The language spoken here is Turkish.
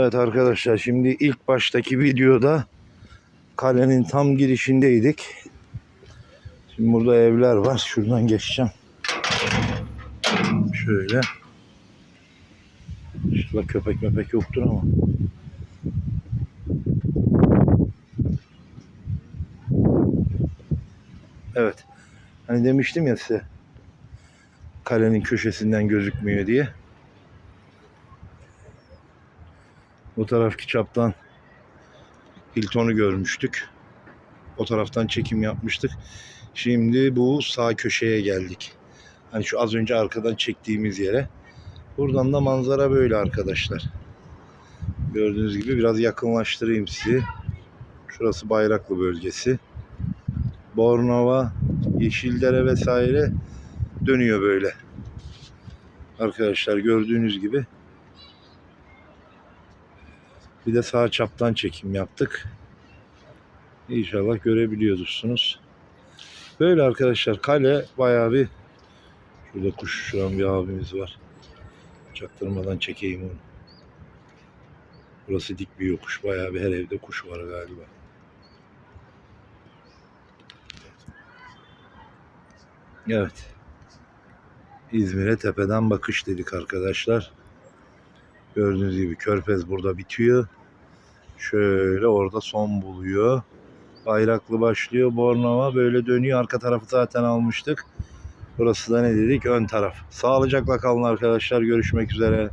Evet arkadaşlar şimdi ilk baştaki videoda kalenin tam girişindeydik. Şimdi burada evler var. Şuradan geçeceğim. Şöyle. Şurada köpek mepek yoktur ama. Evet. Hani demiştim ya size kalenin köşesinden gözükmüyor diye. Bu tarafki çaptan Hilton'u görmüştük. O taraftan çekim yapmıştık. Şimdi bu sağ köşeye geldik. Hani şu az önce arkadan çektiğimiz yere. Buradan da manzara böyle arkadaşlar. Gördüğünüz gibi biraz yakınlaştırayım sizi. Şurası Bayraklı bölgesi. Bornova, Yeşildere vesaire dönüyor böyle. Arkadaşlar gördüğünüz gibi bir de sağ çaptan çekim yaptık. İnşallah görebiliyorsunuz. Böyle arkadaşlar kale bayağı bir şurada kuş uçuran bir abimiz var. Çaktırmadan çekeyim onu. Burası dik bir yokuş. Bayağı bir her evde kuş var galiba. Evet. İzmir'e tepeden bakış dedik arkadaşlar. Gördüğünüz gibi Körfez burada bitiyor. Şöyle orada son buluyor. Bayraklı başlıyor. Bornova böyle dönüyor. Arka tarafı zaten almıştık. Burası da ne dedik? Ön taraf. Sağlıcakla kalın arkadaşlar. Görüşmek üzere.